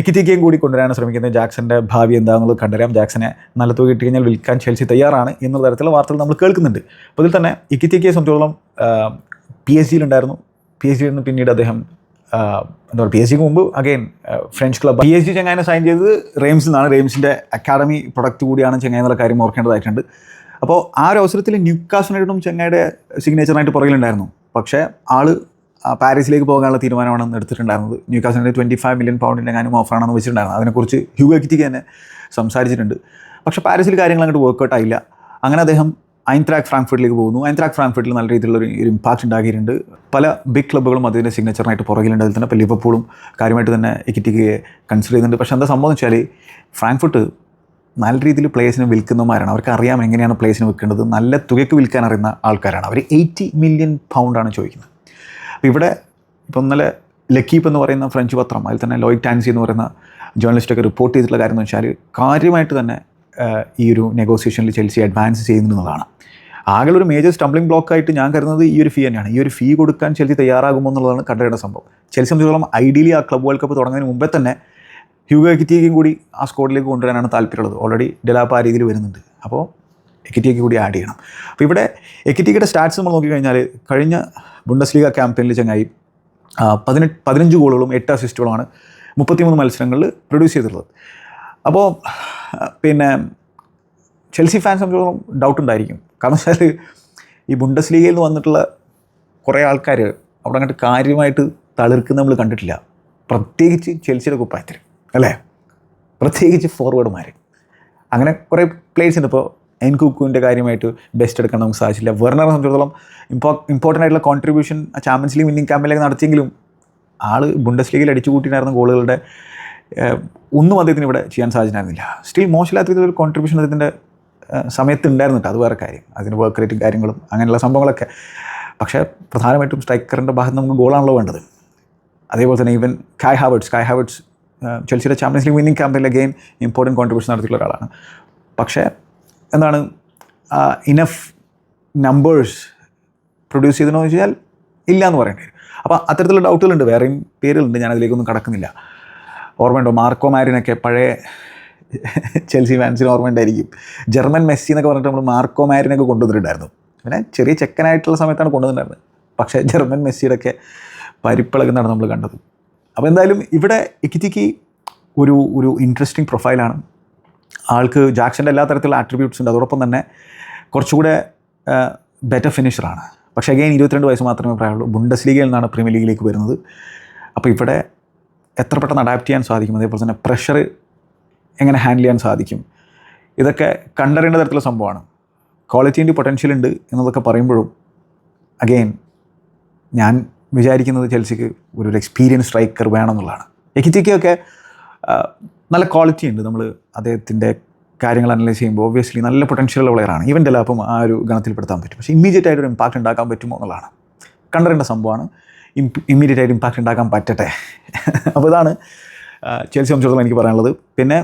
എക്കിറ്റിക്കയും കൂടി കൊണ്ടുവരാനാണ് ശ്രമിക്കുന്നത് ജാക്സന്റെ ഭാവി എന്താണെന്നുള്ളത് കണ്ടറിയാം. ജാക്സനെ നല്ല തുക കിട്ടി കഴിഞ്ഞാൽ വിൽക്കാൻ ചെൽസി തയ്യാറാണ് എന്നുള്ള തരത്തിലുള്ള വാർത്തകൾ നമ്മൾ കേൾക്കുന്നുണ്ട്. അപ്പോൾ ഇതിൽ തന്നെ എക്കിറ്റിക്കയെ സംബന്ധിച്ചോളം പി എസ് ജിയിലുണ്ടായിരുന്നു പി എസ് ജിയിൽ നിന്ന് പിന്നീട് അദ്ദേഹം എന്താ പറയുക പി എസ് ജിക്ക് മുമ്പ് again French club P S G ചെങ്ങായനെ sign ചെയ്തത് റെയിംസിൽ നിന്നാണ് റെയിംസിന്റെ അക്കാഡമി പ്രൊഡക്റ്റ് കൂടിയാണ് ചെങ്ങായി എന്നുള്ള കാര്യം ഓർക്കേണ്ടതായിട്ടുണ്ട്. അപ്പോൾ ആ ഒരു അവസരത്തിൽ ന്യൂക്കാസിനായിട്ടും ചെങ്ങായുടെ സിഗ്നേച്ചറായിട്ട് പുറകിലുണ്ടായിരുന്നു. പക്ഷേ ആൾ പാരീസിലേക്ക് പോകാനുള്ള തീരുമാനമാണ് എടുത്തിട്ടുണ്ടായിരുന്നത്. ന്യൂക്കാസിന്റെ ട്വന്റി ഫൈവ് മില്യൺ പൗണ്ടിന്റെ കാര്യം ഓഫറാണെന്ന് വെച്ചിട്ടുണ്ടായിരുന്നു. അതിനെക്കുറിച്ച് ഹ്യൂ എക്റ്റിക്ക് തന്നെ സംസാരിച്ചിട്ടുണ്ട്. പക്ഷേ പാരീസിൽ കാര്യങ്ങൾ അങ്ങോട്ട് വർക്കൗട്ട് ആയില്ല. അങ്ങനെ അദ്ദേഹം ഐൻത്രാക്ക് ഫ്രാങ്ക്ഫർട്ടിലേക്ക് പോകുന്നു. ഐൻത്രാക്ക് ഫ്രാങ്ക്ഫർട്ടിൽ നല്ല രീതിയിലുള്ള ഒരു ഇമ്പാക്റ്റ് ഉണ്ടാക്കിയിട്ടുണ്ട്. പല ബിഗ് ക്ലബ്ബുകളും അതിന്റെ സിഗ്നേച്ചറിനായിട്ട് പുറകിലുണ്ട് അതിൽ തന്നെ ലിവർപൂളും കാര്യമായിട്ട് തന്നെ ഇക്കിറ്റിക്ക് കൺസിഡർ ചെയ്യുന്നുണ്ട്. പക്ഷേ എന്താ സംഭവം വെച്ചാൽ ഫ്രാങ്ക്ഫർട്ട് നല്ല രീതിയിൽ പ്ലേസിന് വിൽക്കുന്നവരാണ് അവർക്ക് അറിയാം എങ്ങനെയാണ് പ്ലേസിന് വിൽക്കേണ്ടത്. നല്ല തുകയ്ക്ക് വിൽക്കാൻ അറിയുന്ന ആൾക്കാരാണ്. അവർ എയ്റ്റി മില്യൺ പൗണ്ടാണ് ചോദിക്കുന്നത്. അപ്പോൾ ഇവിടെ ഇപ്പോൾ ഇന്നലെ ലക്കീപ്പ് എന്ന് പറയുന്ന ഫ്രഞ്ച് പത്രം അതിൽ തന്നെ ലോയിക് ടാൻസി എന്ന് പറയുന്ന ജേർണലിസ്റ്റൊക്കെ റിപ്പോർട്ട് ചെയ്തിട്ടുള്ള കാര്യം എന്ന് വെച്ചാൽ കാര്യമായിട്ട് തന്നെ ഈ ഒരു നെഗോസിയേഷനിൽ ചെൽസി അഡ്വാൻസ് ചെയ്യുന്നതാണ് ആകെ ഒരു മേജർ സ്റ്റംബ്ലിംഗ് ബ്ലോക്കായിട്ട് ഞാൻ കരുതുന്നത് ഈ ഒരു ഫീ തന്നെയാണ്. ഈ ഒരു ഫീ കൊടുക്കാൻ ചെൽസി തയ്യാറാകുമോ എന്നുള്ളതാണ് കണ്ടറിയേണ്ട സംഭവം. ചെൽസി സംബന്ധിച്ചോളം ഐഡിയലി ആ ക്ലബ് വേൾഡ് കപ്പ് തുടങ്ങുന്നതിന് മുമ്പേ തന്നെ ഹ്യൂഗോ എക്കിറ്റിയേക്കും കൂടി ആ സ്കോഡിലേക്ക് കൊണ്ടുവരാനാണ് താല്പര്യമുള്ളത്. ഓൾറെഡി ഡെലാപ്പ് ആ രീതിയിൽ വരുന്നുണ്ട്. അപ്പോൾ എക്കിറ്റിയേക്ക് കൂടി ആഡ് ചെയ്യണം. അപ്പോൾ ഇവിടെ എക്കിറ്റിയുടെ സ്റ്റാറ്റ്സ് നമ്മൾ നോക്കിക്കഴിഞ്ഞാൽ കഴിഞ്ഞ ബുണ്ടസ്ലീഗ ക്യാമ്പയിനിൽ ചങ്ങായി പതിനെട്ട് പതിനഞ്ച് ഗോളുകളും എട്ട് അസിസ്റ്റുകളുമാണ് മുപ്പത്തിമൂന്ന് മത്സരങ്ങളിൽ പ്രൊഡ്യൂസ് ചെയ്തിട്ടുള്ളത്. അപ്പോൾ പിന്നെ ചെൽസി ഫാൻസ് സംബന്ധിച്ചിടത്തോളം ഡൗട്ട് ഉണ്ടായിരിക്കും. കാരണം വെച്ചാൽ ഈ ബുണ്ടസ് ലീഗയിൽ നിന്ന് വന്നിട്ടുള്ള കുറേ ആൾക്കാർ അവിടെ അങ്ങോട്ട് കാര്യമായിട്ട് തളിർക്കുന്ന നമ്മൾ കണ്ടിട്ടില്ല. പ്രത്യേകിച്ച് ചെൽസിയുടെ കുപ്പായത്തിൽ അല്ലേ? പ്രത്യേകിച്ച് ഫോർവേഡുമാർ അങ്ങനെ കുറേ പ്ലേയേഴ്സ് ഉണ്ട്. ഇപ്പോൾ എൻ കുക്കുവിന്റെ കാര്യമായിട്ട് ബെസ്റ്റ് എടുക്കാൻ നമുക്ക് സാധിച്ചില്ല. വെർണറെ സംബന്ധിച്ചിടത്തോളം ഇമ്പോ ഇമ്പോർട്ടന്റ് ആയിട്ടുള്ള കോൺട്രിബ്യൂഷൻ ചാമ്പ്യൻസ് ലീഗ് വിന്നിംഗ് ക്യാമ്പിലേക്ക് നടത്തിയെങ്കിലും ആൾ ബുണ്ടസ് ലീഗിൽ അടിച്ചു കൂട്ടിനായിരുന്ന ഗോളുകളുടെ ഒന്നും അദ്ദേഹത്തിന് ഇവിടെ ചെയ്യാൻ സാധിച്ചിരുന്നില്ല. സ്റ്റിൽ മോശമില്ലാത്ത രീതിയിലൊരു കോൺട്രിബ്യൂഷൻ അദ്ദേഹത്തിന്റെ സമയത്ത് ഉണ്ടായിരുന്നിട്ട് അത് വേറെ കാര്യം. അതിന് വർക്ക് റേറ്റും കാര്യങ്ങളും അങ്ങനെയുള്ള സംഭവങ്ങളൊക്കെ. പക്ഷേ പ്രധാനമായിട്ടും സ്ട്രൈക്കറിന്റെ ഭാഗത്ത് നമുക്ക് ഗോളാണല്ലോ വേണ്ടത്. അതേപോലെ തന്നെ ഈവൻ കായ് ഹാവേർട്സ് കായ് ഹാവേർട്സ് ചെൽസിയുടെ ചാമ്പ്യൻസ് ലീഗ് വിന്നിംഗ് ക്യാമ്പയിൽ ഗെയിം ഇമ്പോർട്ടന്റ് കോൺട്രിബ്യൂഷൻ നടത്തിയിട്ടുള്ള ഒരാളാണ്. പക്ഷേ എന്താണ് ഇനഫ് നമ്പേഴ്സ് പ്രൊഡ്യൂസ് ചെയ്തെന്ന് വെച്ചാൽ ഇല്ല എന്ന് പറയേണ്ടി വരും. അപ്പോൾ അത്തരത്തിലുള്ള ഡൗട്ടുകളുണ്ട് വേറെയും പേരുകളുണ്ട്. ഞാൻ അതിലേക്കൊന്നും കടക്കുന്നില്ല. ഓർമ്മയുണ്ടോ? മാർക്കോ മാരിനൊക്കെ പഴയ ചെൽസി ഫാൻസിന് ഓർമ്മയുണ്ടായിരിക്കും ജർമ്മൻ മെസ്സി എന്നൊക്കെ പറഞ്ഞിട്ട് നമ്മൾ മാർക്കോ മാരിനൊക്കെ കൊണ്ടുവന്നിട്ടുണ്ടായിരുന്നു. പിന്നെ ചെറിയ ചെക്കനായിട്ടുള്ള സമയത്താണ് കൊണ്ടുവന്നിട്ടുണ്ടായിരുന്നത്. പക്ഷേ ജർമ്മൻ മെസ്സിയുടെ ഒക്കെ പരിപ്പിളകുന്നതാണ് നമ്മൾ കണ്ടത്. അപ്പോൾ എന്തായാലും ഇവിടെ ഇക്കിറ്റിക്ക് ഒരു ഒരു ഇൻട്രസ്റ്റിംഗ് പ്രൊഫൈലാണ് ആൾക്ക് ജാക്സന്റെ എല്ലാ തരത്തിലുള്ള ആട്രിബ്യൂട്ട്സ് ഉണ്ട്. അതോടൊപ്പം തന്നെ കുറച്ചുകൂടെ ബെറ്റർ ഫിനിഷറാണ് പക്ഷേ അഗൈൻ ഇരുപത്തിരണ്ട് വയസ്സ് മാത്രമേ പ്രായമുള്ളൂ. ബുണ്ടസ് ലീഗിൽ നിന്നാണ് പ്രീമിയർ ലീഗിലേക്ക് വരുന്നത്. അപ്പോൾ ഇവിടെ എത്ര പെട്ടെന്ന് അഡാപ്റ്റ് ചെയ്യാൻ സാധിക്കും? അതേപോലെ തന്നെ പ്രഷർ എങ്ങനെ ഹാൻഡിൽ ചെയ്യാൻ സാധിക്കും? ഇതൊക്കെ കണ്ടറിയേണ്ട തരത്തിലുള്ള സംഭവമാണ്. ക്വാളിറ്റീന്റെ പൊട്ടൻഷ്യൽ ഉണ്ട് എന്നതൊക്കെ പറയുമ്പോഴും അഗെയിൻ ഞാൻ വിചാരിക്കുന്നത് ചെൽസിക്ക് ഒരു എക്സ്പീരിയൻസ് സ്ട്രൈക്കർ വേണമെന്നുള്ളതാണ്. എക്കിറ്റിക്കൊക്കെ നല്ല ക്വാളിറ്റി ഉണ്ട്. നമ്മൾ അദ്ദേഹത്തിന്റെ കാര്യങ്ങൾ അനലൈസ് ചെയ്യുമ്പോൾ ഒബ്വിയസ്ലി നല്ല പൊട്ടൻഷ്യലുള്ള പ്ലെയറാണ് ഈവൻ ഡെലാപ്പും ആ ഒരു ഗണത്തിൽപ്പെടുത്താൻ പറ്റും. പക്ഷേ ഇമ്മീഡിയറ്റ് ആയിട്ട് ഒരു ഇമ്പാക്റ്റ് ഉണ്ടാക്കാൻ പറ്റുമോ എന്നുള്ളതാണ്. കണ്ടറിയേണ്ട സംഭവമാണ്. ഇമ്മീഡിയറ്റ് ആയിട്ട് ഇമ്പാക്റ്റ് ഉണ്ടാക്കാൻ പറ്റട്ടെ. അപ്പോൾ ഇതാണ് ചെൽസി സംബന്ധിച്ചിടത്തോളം എനിക്ക് പറയാനുള്ളത്. പിന്നെ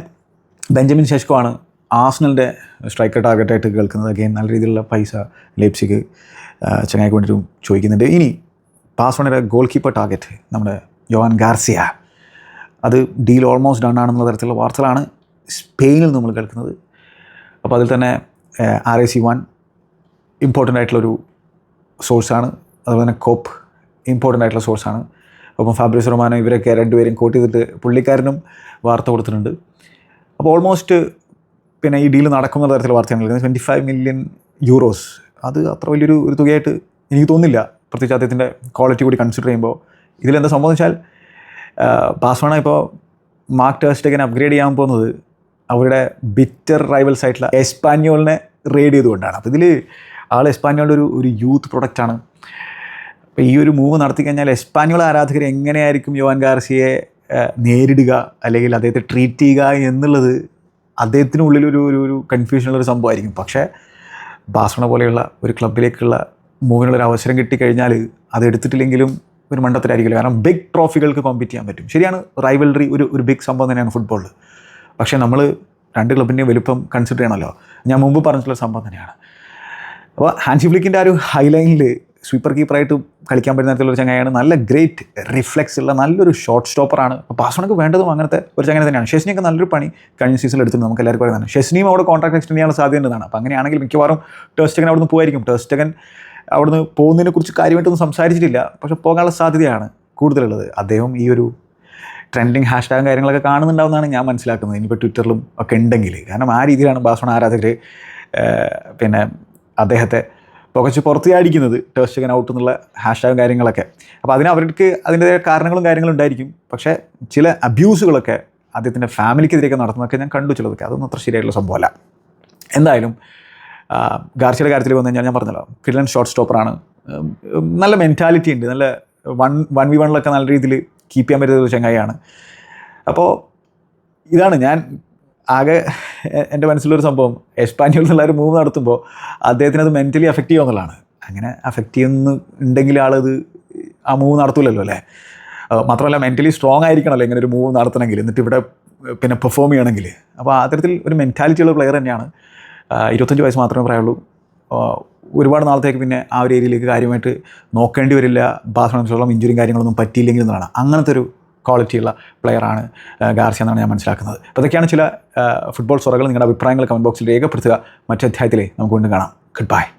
ബെഞ്ചമിൻ ശെഷ്കോ ആണ് ആസ്നലിന്റെ സ്ട്രൈക്കർ ടാർഗറ്റായിട്ട് കേൾക്കുന്നത്. അഗെയിൻ നല്ല രീതിയിലുള്ള പൈസ ലേപ്സിക്ക് ചങ്ങായിക്ക് വേണ്ടിയിട്ടും ചോദിക്കുന്നുണ്ട്. ഇനി പാസ്വണിയുടെ ഗോൾ കീപ്പർ ടാർഗറ്റ് നമ്മുടെ യോവാൻ ഗാർസിയ. അത് ഡീൽ ഓൾമോസ്റ്റ് ഡൺ ആണെന്നുള്ള തരത്തിലുള്ള വാർത്തകളാണ് സ്പെയിനിൽ നമ്മൾ കേൾക്കുന്നത്. അപ്പോൾ അതിൽ തന്നെ R A C one important ആയിട്ടുള്ളൊരു സോഴ്സാണ് അതുപോലെ തന്നെ കോപ്പ് ഇമ്പോർട്ടന്റ് ആയിട്ടുള്ള സോഴ്സാണ് അപ്പം ഫാബ്രിസ് റൊമാനോ ഇവരൊക്കെ രണ്ടുപേരും കോട്ട് ചെയ്തിട്ട് പുള്ളിക്കാരനും വാർത്ത കൊടുത്തിട്ടുണ്ട്. അപ്പോൾ ഓൾമോസ്റ്റ് പിന്നെ ഈ ഡീൽ നടക്കുന്ന തരത്തിലുള്ള വാർത്തയാണ് ട്വന്റി ഫൈവ് മില്യൺ യൂറോസ് അത് അത്ര വലിയൊരു ഒരു തുകയായിട്ട് എനിക്ക് തോന്നുന്നില്ല. പ്രത്യേകിച്ച് അദ്ദേഹത്തിന്റെ ക്വാളിറ്റി കൂടി കൺസിഡർ ചെയ്യുമ്പോൾ ഇതിലെന്താ സംഭവം വെച്ചാൽ ബാസോണ ഇപ്പോൾ മാർക്ക് ടേസ്റ്റേക്കിനെ അപ്ഗ്രേഡ് ചെയ്യാൻ പോകുന്നത് അവരുടെ ബിറ്റർ റൈവൽസ് ആയിട്ടുള്ള എസ്പാന്യോളിനെ റെയ്ഡ് ചെയ്തുകൊണ്ടാണ്. അപ്പോൾ ഇതിൽ ആൾ എസ്പാന്യോളിന്റെ ഒരു ഒരു യൂത്ത് പ്രൊഡക്റ്റാണ് അപ്പോൾ ഈ ഒരു മൂവ് നടത്തി കഴിഞ്ഞാൽ എസ്പാന്യോൾ ആരാധകർ എങ്ങനെയായിരിക്കും യോവാൻ ഗാർസിയെ നേരിടുക അല്ലെങ്കിൽ അദ്ദേഹത്തെ ട്രീറ്റ് ചെയ്യുക എന്നുള്ളത് അദ്ദേഹത്തിനുള്ളിൽ ഒരു ഒരു കൺഫ്യൂഷനുള്ള ഒരു സംഭവമായിരിക്കും. പക്ഷേ ബാസണ പോലെയുള്ള ഒരു ക്ലബിലേക്കുള്ള മൂവിനുള്ള ഒരു അവസരം കിട്ടിക്കഴിഞ്ഞാൽ അത് എടുത്തിട്ടില്ലെങ്കിലും ഒരു മണ്ടത്തിലായിരിക്കില്ല കാരണം ബിഗ് ട്രോഫികൾക്ക് കോമ്പീറ്റ് ചെയ്യാൻ പറ്റും. ശരിയാണ് റൈവൽറി ഒരു ഒരു ബിഗ് സംഭവം തന്നെയാണ് ഫുട്ബോളിൽ പക്ഷേ നമ്മൾ രണ്ട് ക്ലബിന്റെയും വലുപ്പം കൺസിഡർ ചെയ്യണമല്ലോ. ഞാൻ മുമ്പ് പറഞ്ഞിട്ടുള്ള സംഭവം തന്നെയാണ്. അപ്പോൾ ഹാൻസി ഫ്ലിക്കിന്റെ ആ ഒരു ഹൈലൈനിൽ സ്വീപ്പർ കീപ്പറായിട്ട് കളിക്കാൻ പറ്റുന്ന തരത്തിലുള്ള ചങ്ങായാണ് നല്ല ഗ്രേറ്റ് റിഫ്ലെക്സ് ഉള്ള നല്ലൊരു ഷോർട്ട് സ്റ്റോപ്പറാണ് അപ്പോൾ പാസ്വണക്ക് വേണ്ടതും അങ്ങനത്തെ ഒരു ചങ്ങനെ തന്നെയാണ്. ഷെസ്നിയൊക്കെ നല്ലൊരു പണി കഴിഞ്ഞ സീസണിൽ എടുത്തിട്ടുണ്ട് നമുക്ക് എല്ലാവർക്കും പറയുന്നതാണ് ഷെസ്നിയും അവിടെ കോൺട്രാക്ട് എക്സ്റ്റെൻഡ് ചെയ്യാനുള്ള സാധ്യതയുള്ളതാണ് അപ്പോൾ അങ്ങനെയാണെങ്കിൽ മിക്കവാറും ടെസ്റ്റകൻ നിന്ന് പോയിരിക്കും ടെസ്റ്റകൻ അവിടുന്ന് പോകുന്നതിനെ കുറിച്ച് കാര്യമായിട്ടൊന്നും സംസാരിച്ചിട്ടില്ല. പക്ഷെ പോകാനുള്ള സാധ്യതയാണ് കൂടുതലുള്ളത്. അദ്ദേഹം ഈ ഒരു ട്രെൻഡിങ് ഹാഷ്ടാഗും കാര്യങ്ങളൊക്കെ കാണുന്നുണ്ടാവുന്നതാണ് ഞാൻ മനസ്സിലാക്കുന്നത്. ഇനിയിപ്പോൾ ട്വിറ്ററിലും ഒക്കെ ഉണ്ടെങ്കിൽ. കാരണം ആ രീതിയിലാണ് ബാസോണ ആരാധകർ പിന്നെ അദ്ദേഹത്തെ പുകച്ച് പുറത്തിയാടിക്കുന്നത് ടേസ്റ്റകൻ ഔട്ട് എന്നുള്ള ഹാഷ്ടാഗും കാര്യങ്ങളൊക്കെ. അപ്പോൾ അതിന് അവർക്ക് അതിന്റെ കാരണങ്ങളും കാര്യങ്ങളും ഉണ്ടായിരിക്കും. പക്ഷേ ചില അബ്യൂസുകളൊക്കെ അദ്ദേഹത്തിന്റെ ഫാമിലിക്കെതിരെയൊക്കെ നടത്തുന്നതൊക്കെ ഞാൻ കണ്ടു ചിലതൊക്കെ. അതൊന്നും അത്ര ശരിയായിട്ടുള്ള സംഭവമല്ല. എന്തായാലും ആ, ഗാർസിയുടെ കാര്യത്തിൽ വന്നു കഴിഞ്ഞാൽ ഞാൻ പറഞ്ഞല്ലോ കിഡൻ ഷോർട്ട് സ്റ്റോപ്പറാണ് നല്ല മെന്റാലിറ്റി ഉണ്ട്. നല്ല വൺ വൺ വി വണ്ണിലൊക്കെ നല്ല രീതിയിൽ കീപ്പ് ചെയ്യാൻ പറ്റുന്ന ഒരു ചങ്ങായിയാണ്. അപ്പോൾ ഇതാണ് ഞാൻ ആകെ എന്റെ മനസ്സിലൊരു സംഭവം. എസ്പാനിയോൾ എന്നുള്ള ഒരു മൂവ് നടത്തുമ്പോൾ അദ്ദേഹത്തിന് അത് മെന്റലി അഫക്റ്റ് ചെയ്യുമെന്നുള്ളതാണ് അങ്ങനെ അഫക്റ്റ് ചെയ്യുന്ന ഉണ്ടെങ്കിൽ ആളത് ആ മൂവ് നടത്തൂലല്ലോ അല്ലേ? മാത്രമല്ല മെന്റലി സ്ട്രോങ് ആയിരിക്കണമല്ലോ ഇങ്ങനെ ഒരു മൂവ് നടത്തണമെങ്കിൽ. എന്നിട്ട് ഇവിടെ പിന്നെ പെർഫോം ചെയ്യണമെങ്കിൽ. അപ്പോൾ അത്തരത്തിൽ ഒരു മെന്റാലിറ്റി ഉള്ള പ്ലെയർ തന്നെയാണ്. ഇരുപത്തഞ്ച് വയസ്സ് മാത്രമേ പറയുള്ളൂ ഒരുപാട് നാളത്തേക്ക് പിന്നെ ആ ഒരു ഏരിയയിലേക്ക് കാര്യമായിട്ട് നോക്കേണ്ടി വരില്ല. ബാസോളം ഇഞ്ചുറിയും കാര്യങ്ങളൊന്നും പറ്റിയില്ലെങ്കിൽ എന്നാണ് അങ്ങനത്തെ ഒരു ക്വാളിറ്റിയുള്ള പ്ലെയറാണ് ഗാർസിയ എന്നാണ് ഞാൻ മനസ്സിലാക്കുന്നത്. അപ്പോൾ ഇതൊക്കെയാണ് ചില ഫുട്ബോൾ സ്വറകൾ. നിങ്ങളുടെ അഭിപ്രായങ്ങൾ കമന്റ് ബോക്സിൽ രേഖപ്പെടുത്തുക. മറ്റു അധ്യായത്തിലേ നമുക്ക് വീണ്ടും കാണാം. Good bye